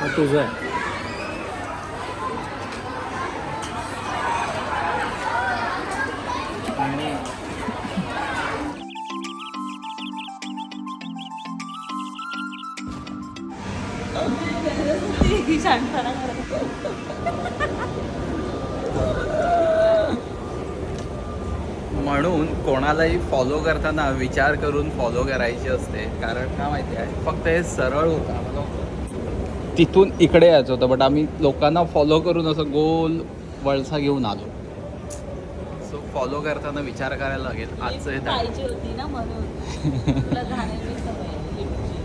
हा तुझं आहे म्हणून कोणालाही फॉलो करताना विचार करून फॉलो करायची असते. कारण का माहिती आहे? फक्त हे सरळ होतं. आम्हाला तिथून इकडे यायचं होतं बट आम्ही लोकांना फॉलो करून असं गोल वळसा घेऊन आलो. सो फॉलो करताना विचार करायला लागेल. आजचं हे पाहिजे होती ना म्हणून तुला घाण्याची सवय आहे लिफ्टची.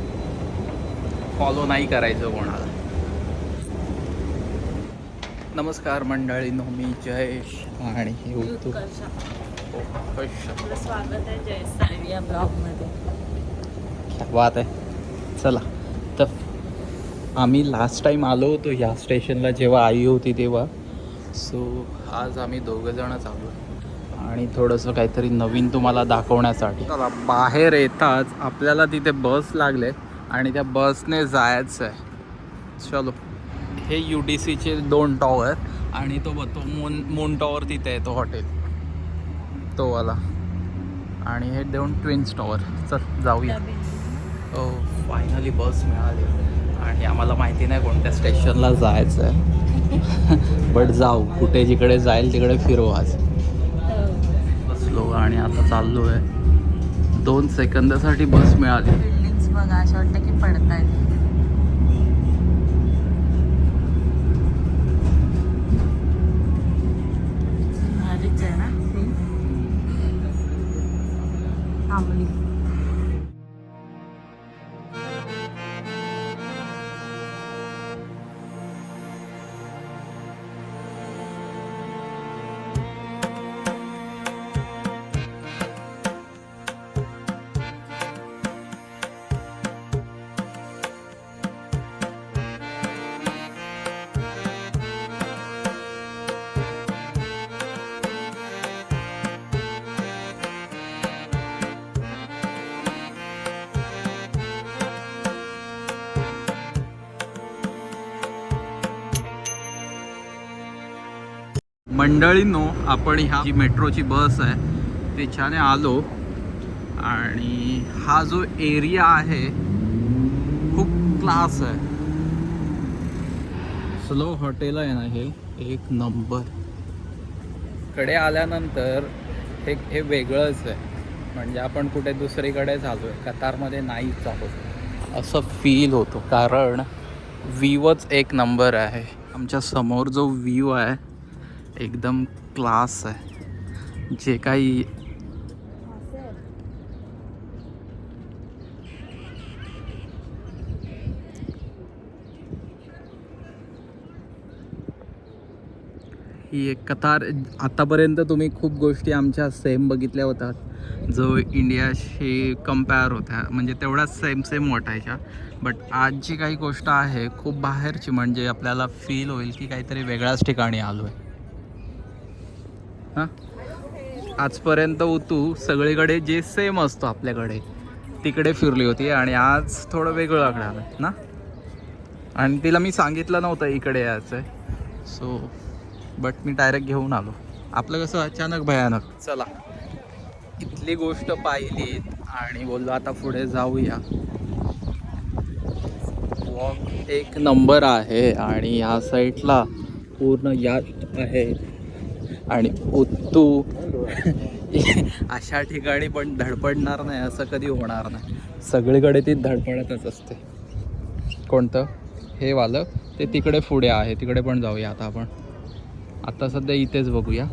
फॉलो नाही करायचं कोणाला. नमस्कार मंडळी मी जयेश आणि हे स्वागत आहे जय साळवी या ब्लॉगमध्ये. क्या बात आहे. चला. तर आम्ही लास्ट टाइम आलो होतो ह्या स्टेशनला जेव्हा आई होती तेव्हा. सो आज आम्ही दोघंजणच आलो. आणि थोडंसं काहीतरी नवीन तुम्हाला दाखवण्यासाठी. बाहेर येताच आपल्याला तिथे बस लागले. आणि त्या बसने जायचं आहे चलो. हे यू डी सीचे दोन टॉवर आणि तो बघ तो मून मून टॉवर तिथे आहे तो हॉटेल तो वाला. आणि हे दोन ट्विन्स टॉवर चल जाऊया. हो फायनली बस मिळाली. आणि आम्हाला माहिती नाही कोणत्या स्टेशनला जायचं आहे बट जाऊ. कुठे जिकडे जाईल तिकडे फिरू आज. बसलो आणि आता चाललो आहे दोन सेकंदासाठी बस मिळाली. बिल्डिंग्स बघा असं वाटतं की मंडळींनो आपण ह्या जी मेट्रोची बस आहे त्याच्याने आलो. आणि हा जो एरिया आहे खूप क्लास आहे. स्लो हॉटेल आहे ना हे? एक नंबरकडे आल्यानंतर हे हे वेगळंच आहे. म्हणजे आपण कुठे दुसरीकडे झालो आहे कतारमध्ये नाहीच आहोत असं फील होतो कारण व्ह्यूच एक नंबर आहे. आमच्यासमोर जो व्ह्यू आहे एकदम क्लास आहे. जे काही ही एक कतार आतापर्यंत तुम्ही खूप गोष्टी आमच्या सेम बघितल्या होतात. जो इंडियाशी कंपेअर होत्या म्हणजे तेवढ्या सेम सेम वाटायच्या. बट आज जी काही गोष्ट आहे खूप बाहेरची म्हणजे आपल्याला फील होईल की काहीतरी वेगळ्याच ठिकाणी आलो आहे हां? आजपर्यंत ऊतू सगळीकडे जे सेम असतो आपल्याकडे. तिकडे फिरली होती आणि आज थोडं वेगळं आलं ना? आणि तिला मी सांगितलं नव्हतं इकडे यायचं आहे. सो बट मी डायरेक्ट घेऊन आलो. आपलं कसं अचानक भयानक. चला. इथली गोष्ट पाहिली आणि बोललो आता पुढे जाऊया. वॉक एक नंबर आहे आणि ह्या साईडला पूर्ण यात आहे. आणि उत्तू अशा ठिकाणी पण धडपडणार नाही असं कधी होणार नाही. सगळीकडे ती धडपडतच असते. कोणतं? हे वालं. ते तिकडे पुढे आहे. तिकडे पण जाऊया आता आपण. आता सध्या इथेच बघूया.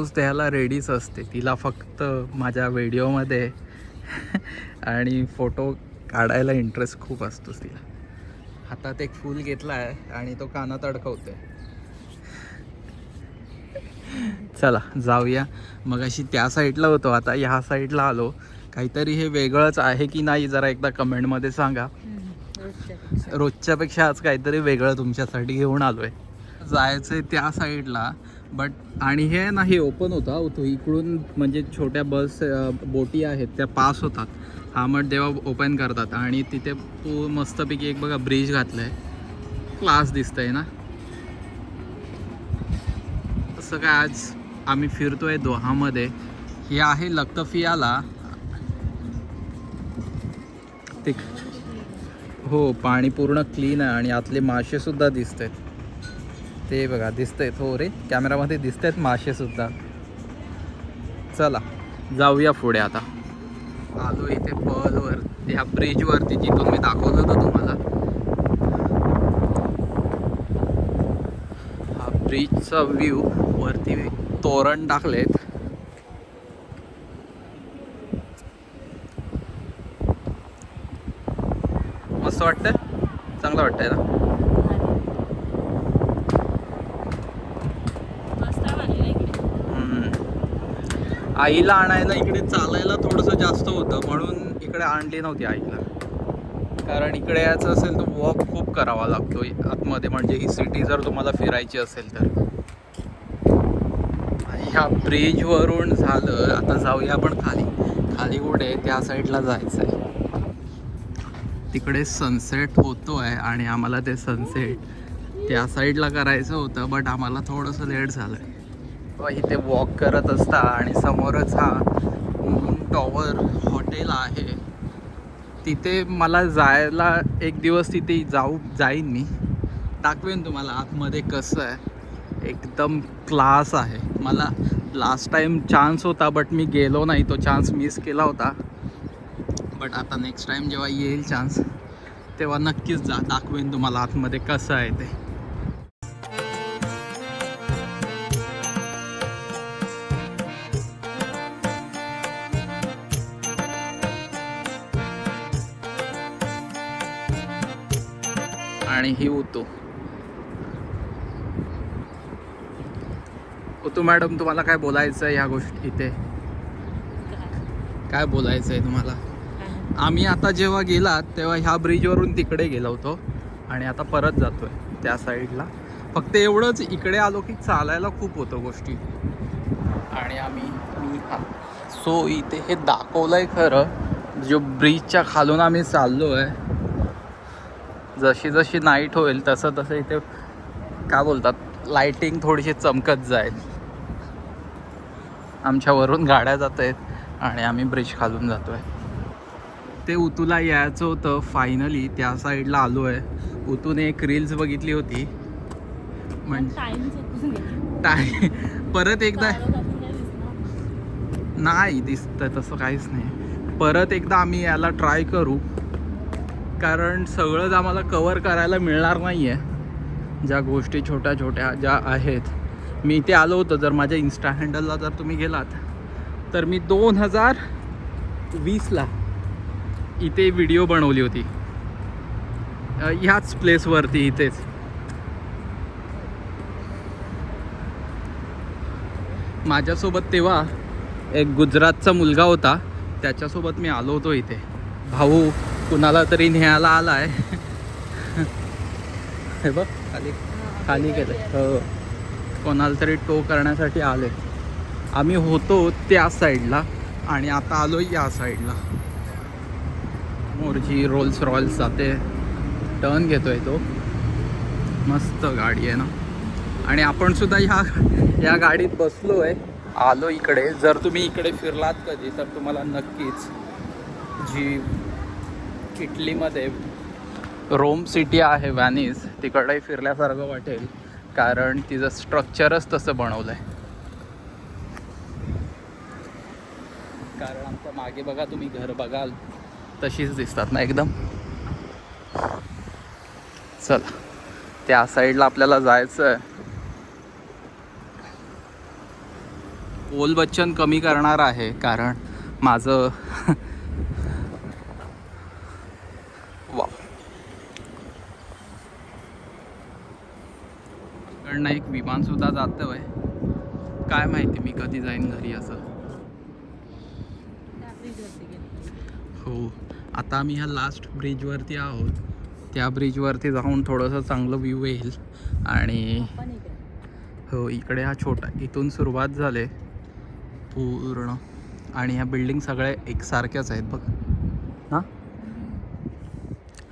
पोज द्यायला रेडीच असते. तिला फक्त माझ्या व्हिडिओमध्ये आणि फोटो काढायला इंटरेस्ट खूप असतो तिला. हातात एक फूल घेतला आहे आणि तो कानात अडकवतोय. चला जाऊया. मग अशी त्या साईडला होतो आता ह्या साईडला आलो. काहीतरी हे वेगळंच आहे की नाही जरा एकदा कमेंटमध्ये सांगा. रोजच्यापेक्षा आज काहीतरी वेगळं तुमच्यासाठी घेऊन आलो आहे जायचं आहे त्या साईडला बट आणि हे ना हे ओपन होता. तो इकडून म्हणजे छोट्या बस बोटी आहेत त्या पास होतात. हा मठ देवा ओपन करतात. आणि तिथे तू मस्तपैकी एक बघा ब्रिज घातलं आहे क्लास दिसतंय ना? असं काय आज आम्ही फिरतोय दोहामध्ये. हे आहे लक्तफियाला ते हो पाणी पूर्ण क्लीन आहे आणि आतले मासे सुद्धा दिसत आहेत ते बघा दिसतंय हो रे कॅमेरामध्ये दिसत आहेत मासे सुद्धा. चला जाऊया पुढे आता. आलो इथे पलवर ह्या ब्रिजवरती जिथून मी दाखवलं होतं तुम्हाला. हा ब्रिजचा व्ह्यू वरती तोरण टाकलेत. मस्त वाटतं चांगलं वाटतंय ना मस्त वाटलं इकडे हम्म. आईला आणायला इकडे चालायला थोडंसं जास्त होतं म्हणून इकडे आणली नव्हती आईला. कारण इकडे यायचं असेल तर वॉक खूप करावा लागतो आतमध्ये म्हणजे ही सिटी जर तुम्हाला फिरायची असेल तर. ह्या ब्रिजवरून झालं आता जाऊया आपण खाली. खाली कुठे? त्या साईडला जायचं आहे तिकडे सनसेट होतो आहे आणि आम्हाला ते सनसेट त्या साईडला करायचं होतं बट आम्हाला थोडंसं लेट झालं आहे इथे वॉक करत असता आणि समोरच हा मून टॉवर हॉटेल आहे. तिथे मला जायला एक दिवस तिथे जाऊ जाईन मी. दाखवेन तुम्हाला आतमध्ये कसं आहे. एकदम क्लास आहे. मला लास्ट टाईम चान्स होता बट मी गेलो नाही. तो चान्स मिस केला होता. बट आता नेक्स्ट टाईम जेव्हा येईल चान्स तेव्हा नक्कीच जा दाखवेन तुम्हाला आतमध्ये कसं आहे ते. आणि ही उतू. उतू मॅडम तुम्हाला काय बोलायचं आहे ह्या गोष्टी इथे? काय बोलायचं आहे तुम्हाला? आम्ही आता जेव्हा गेलात तेव्हा ह्या ब्रिजवरून तिकडे गेलो होतो. आणि आता परत जातोय त्या साईडला फक्त एवढंच इकडे आलो की चालायला खूप होतं गोष्टी. आणि आम्ही मी सो इथे हे दाखवलं आहे खरं. जो ब्रिजच्या खालून आम्ही चाललो आहे जशी जशी नाईट होईल तसं तसं इथे काय बोलतात लाइटिंग थोडीशी चमकत जाईल. आमच्यावरून गाड्या जात आहेत आणि आम्ही ब्रिज खालून जातो आहे ते उतूला यायचं होतं फायनली त्या साईडला आलो आहे उतूने एक रील्स बघितली होती. म्हणजे परत एकदा. नाही दिसतं तसं काहीच नाही. परत एकदा आम्ही याला ट्राय करू. कारण सगळंच आम्हाला कवर करायला मिळणार नाही आहे ज्या गोष्टी छोट्या छोट्या ज्या आहेत. मी इथे आलो होतो जर माझ्या इन्स्टा हँडलला जर तुम्ही गेलात तर मी दोन हजार वीसला इथे व्हिडिओ बनवली होती. ह्याच प्लेसवरती इथेच. माझ्यासोबत तेव्हा एक गुजरातचा मुलगा होता त्याच्यासोबत मी आलो होतो इथे. भाऊ कुणाला तरी न्यायला आला आहे हे बघ खाली खाली गेलं हो. कोणाला तरी टो करण्यासाठी आले. आम्ही होतो त्या साईडला आणि आता आलो या साईडला. मोरजी रोल्स रॉयल्स जाते टर्न घेतोय तो. मस्त गाडी आहे ना. आणि आपण सुद्धा ह्या या गाडीत बसलो आहे आलो इकडे. जर तुम्ही इकडे फिरलात कधी तर तुम्हाला नक्कीच जी इटलीमध्ये. रोम सिटी आहे व्हॅनिस. तिकडंही फिरल्यासारखं वाटेल कारण तिचं स्ट्रक्चरच तसं बनवलं आहे कारण आमच्या मागे बघा तुम्ही घर बघाल तशीच दिसतात ना एकदम. चला त्या साईडला आपल्याला जायचं आहे ओल बच्चन कमी करणार आहे कारण माझं वा इकडनं एक विमान सुद्धा जातं आहे काय माहिती मी कधी जाईन घरी असं. हो आता आम्ही ह्या लास्ट ब्रिजवरती आहोत. त्या ब्रिजवरती जाऊन थोडंसं चांगलं व्ह्यू येईल. आणि हो इकडे हा छोटा इथून सुरुवात झाले. पूर्ण. आणि ह्या बिल्डिंग सगळ्या एकसारख्याच आहेत बघ.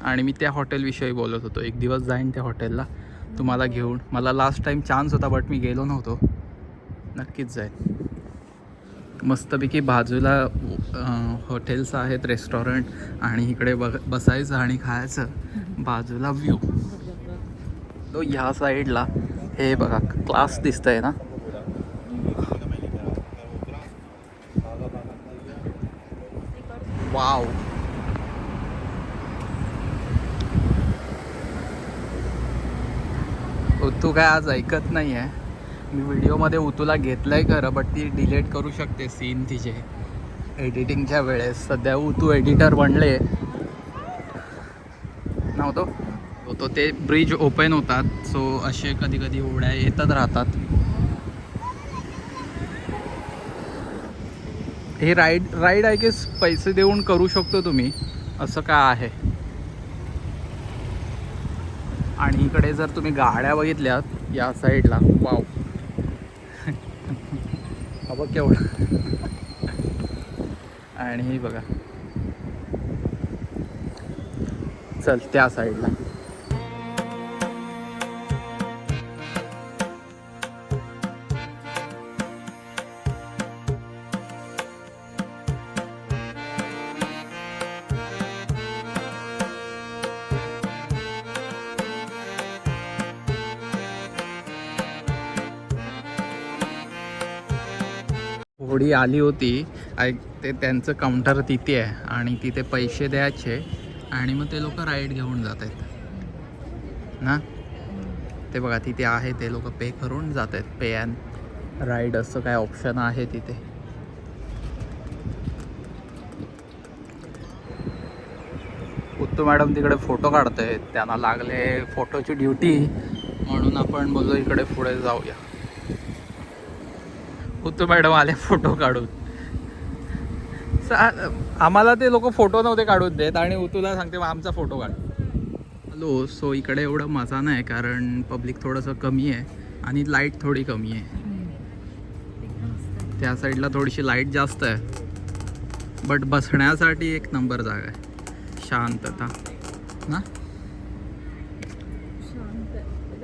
आणि मी त्या हॉटेलविषयी बोलत होतो. एक दिवस जाईन त्या हॉटेलला तुम्हाला घेऊन. मला लास्ट टाईम चान्स होता बट मी गेलो नव्हतो. नक्कीच जाईन. मस्तपैकी बाजूला हॉटेल्स आहेत रेस्टॉरंट आणि इकडे बघ बसायचं आणि खायचं. बाजूला व्ह्यू तो ह्या साईडला हे बघा क्लास दिसतंय ना? वाव उतू काय आज ऐकत नाही आहे मी व्हिडिओमध्ये उतूला आहे खरं बट ती डिलीट करू शकते सीन तिचे. एडिटिंगच्या वेळेस. सध्या उतू एडिटर बनले. नव्हतो? होतो. ते ब्रिज ओपन होतात. सो असे कधी कधी उड्या येतच राहतात. हे राईड राईड आय गेस पैसे देऊन करू शकतो तुम्ही. असं काय आहे? आणि इकडे जर तुम्ही गाड्या बघितल्यात या साईडला वाव. हा बघ केवढं. आणि हे बघा. चल त्या साईडला. थोडी आली होती. ते त्यांचं काउंटर तिथे आहे आणि तिथे पैसे द्यायचे आणि मग ते लोक राईड घेऊन जात आहेत. ना? ते बघा तिथे आहे ते लोक पे करून जात आहेत. पे अँड राईड असं काय ऑप्शन आहे तिथे. उत्तू मॅडम तिकडे फोटो काढत आहेत त्यांना लागले फोटोची ड्युटी म्हणून आपण बोललो इकडे पुढे जाऊया. उत्तू मॅडम आले फोटो काढून. सा- आम्हाला ते लोक फोटो नव्हते काढून देत आणि उतूला सांगते "मग आमचा फोटो काढ. हॅलो सो इकडे एवढं मजा नाही कारण पब्लिक थोडंसं कमी आहे आणि लाइट थोडी कमी आहे. त्या साईडला थोडीशी लाइट जास्त आहे. बट बसण्यासाठी एक नंबर जागा आहे. शांतता. ना?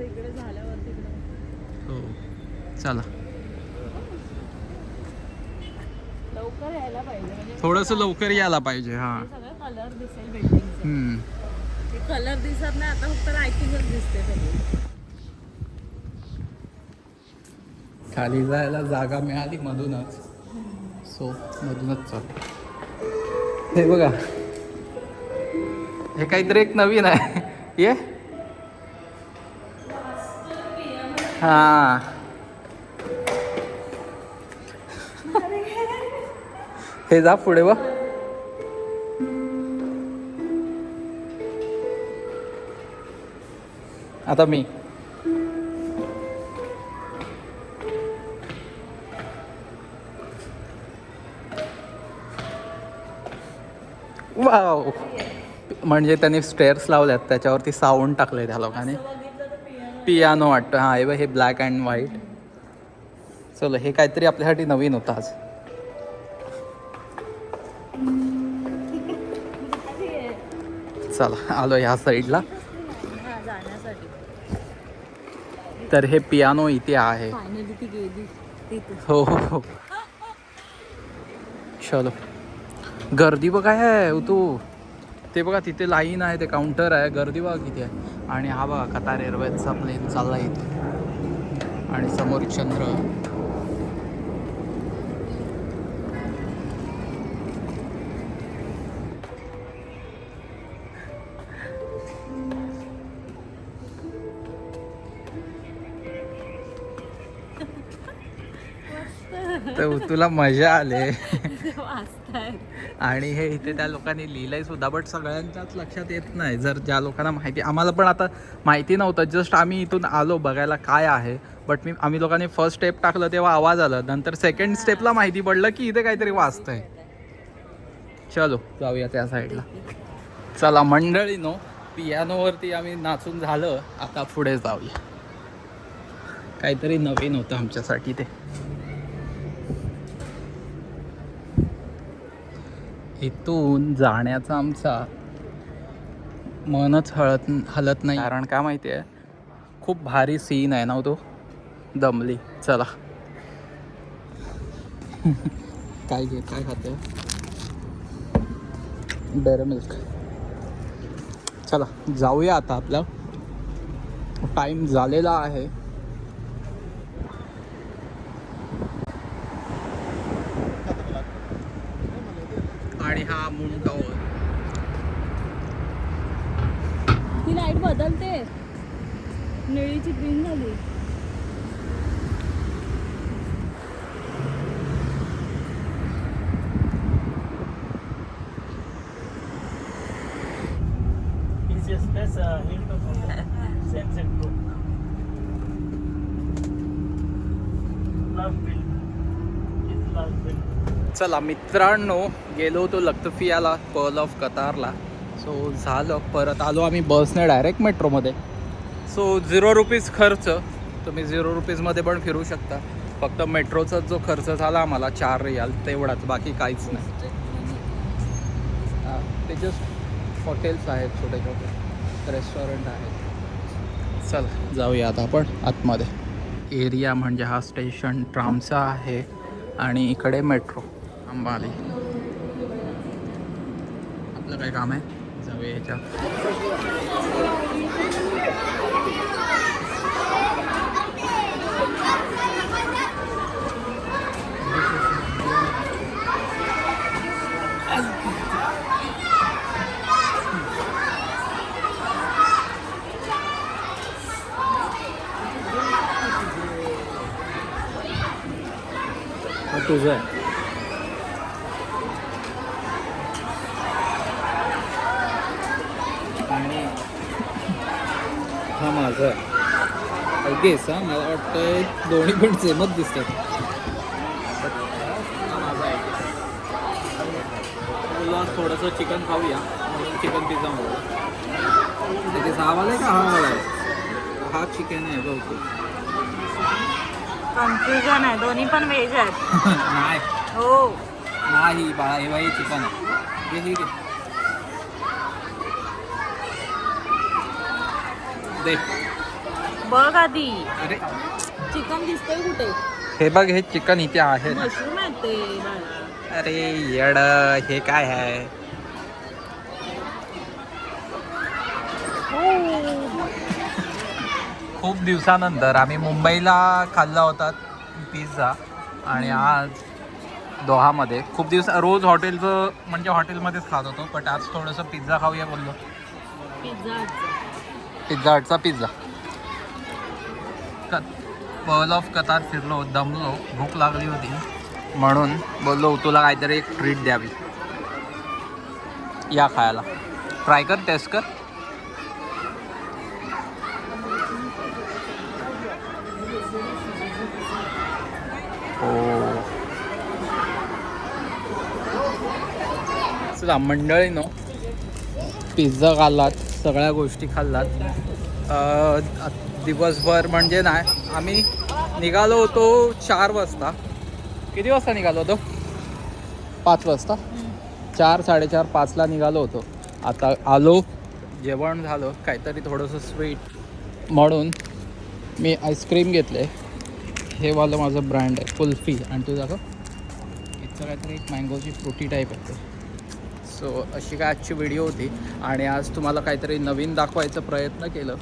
इकडे झाल्यावर तिकडे. हो. चला. लवकर यायला पाहिजे म्हणजे थोडंसं लवकर यायला पाहिजे हां. सगळं कलर दिसेल बिल्डिंगचे हम्म. ते कलर दिसत नाही आता फक्त लाइटिंगच दिसते सगळी. खाली जायला जागा मिळाली मधूनच. सो मधूनच चल. हे बघा. हे काहीतरी एक नवीन आहे. ये. हा. हे जा पुढे व आता मी. वाव. म्हणजे त्यांनी स्टेअर्स लावल्यात त्याच्यावरती साऊंड टाकले त्या लोकांनी. पियानो वाटतं. हां हे ब्लॅक अँड व्हाईट चलो हे काहीतरी आपल्यासाठी नवीन होतं आज. चला आलो ह्या साईडला तर हे पियानो इथे आहे. हो हो हो. चलो. गर्दी बघा आहे तू ते बघा तिथे लाईन आहे ते काउंटर आहे. गर्दी बघा किती आहे. आणि हा बघा कतार एअरवेजचा प्लेन चालला इथे. आणि समोर चंद्र. तर तुला मजा आले. आणि हे इथे त्या लोकांनी लिहिलंय सुद्धा बट सगळ्यांच्याच लक्षात येत नाही. जर ज्या लोकांना माहिती आम्हाला पण आता माहिती नव्हतं. जस्ट आम्ही इथून आलो बघायला काय आहे. बट मी आम्ही लोकांनी फर्स्ट स्टेप टाकलं तेव्हा आवाज आला. नंतर सेकंड स्टेपला माहिती पडलं की इथे काहीतरी वाचतंय. चलो जाऊया त्या साईडला चला मंडळी नो पियानोवरती आम्ही नाचून झालं. आता पुढे जाऊया. काहीतरी नवीन होतं आमच्यासाठी ते. इथून जाण्याचा आमचा मनच हळत हलत नाही. कारण काय माहिती आहे? खूप भारी सीन आहे ना हो तो? दमली. चला. काय घे काय खाते? डेअर मिल्क चला जाऊया आता आपला. टाईम झालेला आहे आणि हा मून टॉवर ती लाइट बदलते निळीची ग्रीन झाली. चला मित्रांनो गेलो होतो लक्तफियाला पर्ल ऑफ कतारला सो झालं परत आलो आम्ही बसने डायरेक्ट मेट्रोमध्ये सो झिरो रुपीज खर्च तुम्ही झिरो रुपीजमध्ये पण फिरू शकता. फक्त मेट्रोचा जो खर्च झाला आम्हाला चार रियाल तेवढाच बाकी काहीच नाही. ते जस्ट हॉटेल्स आहेत छोटे छोटे. रेस्टॉरंट आहेत. चल जाऊया आता आपण आतमध्ये. एरिया म्हणजे हा स्टेशन ट्रामचा आहे आणि इकडे मेट्रो अंबाली. आपलं काय काम आहे? जाऊया याच्यात. तुझं आहे. आणि हा माझा आहे. गेस हा मला वाटतं दोन्ही पण सेमच दिसतात. हा माझा आहे. थोडंसं चिकन खाऊया. म्हणून चिकन पिझ्झा मागवला ते सहावाला आहे का हा वाला आहे? हा चिकन आहे बघतो कन्फ्युजन आहे. दोन्ही पण व्हेज आहेत. नाही. हो. नाही बाळा हे बाई चिकन आहे. घे, घे, घे. दे. बघ आधी. अरे. चिकन दिसतंय कुठे? हे बघ हे चिकन इथे आहे ना. मशरूम आहेत ते बाळा. अरे येड. हे काय आहे? खूप दिवसानंतर आम्ही मुंबईला खाल्ला होता पिझ्झा आणि आज दोहामध्ये. खूप दिवस रोज हॉटेलचं म्हणजे हॉटेलमध्येच खात होतो बट आज थोडंसं पिझ्झा खाऊया बोललो. पिझ्झा पिझ्झा हटचा पिझ्झा. क पर्ल ऑफ कतार फिरलो दमलो भूक लागली होती. म्हणून बोललो तुला काहीतरी एक ट्रीट द्यावी. या खायला. ट्राय कर टेस्ट कर. हो. चला मंडळीनो पिझ्झा खाल्लात सगळ्या गोष्टी खाल्लात. दिवसभर म्हणजे नाही आम्ही निघालो होतो चार वाजता. किती वाजता निघालो होतो? पाच वाजता. चार साडेचार पाचला निघालो होतो. आता आलो जेवण झालं काहीतरी थोडंसं स्वीट म्हणून मी आईस्क्रीम घेतले. हे वालं माझं ब्रँड आहे कुल्फी. आणि तू दाखव. इथं काहीतरी एक मँगोची फ्रुटी टाईप आहे सो अशी काय आजची व्हिडिओ होती. आणि आज तुम्हाला काहीतरी नवीन दाखवायचा प्रयत्न केलं.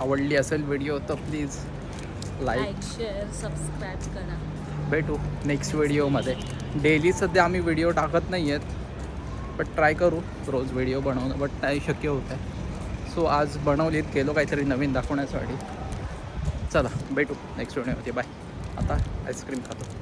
आवडली असेल व्हिडिओ तर प्लीज लाईक शेअर सबस्क्राईब करा. भेटू नेक्स्ट व्हिडिओमध्ये डेली सध्या आम्ही व्हिडिओ टाकत नाही आहेत बट ट्राय करू. रोज व्हिडिओ बनवणं बट नाही शक्य होत आहे. सो आज बनवलीत केलो काहीतरी नवीन दाखवण्यासाठी. चला भेटू नेक्स्ट व्हिडिओमध्ये बाय आता आईस्क्रीम खातो.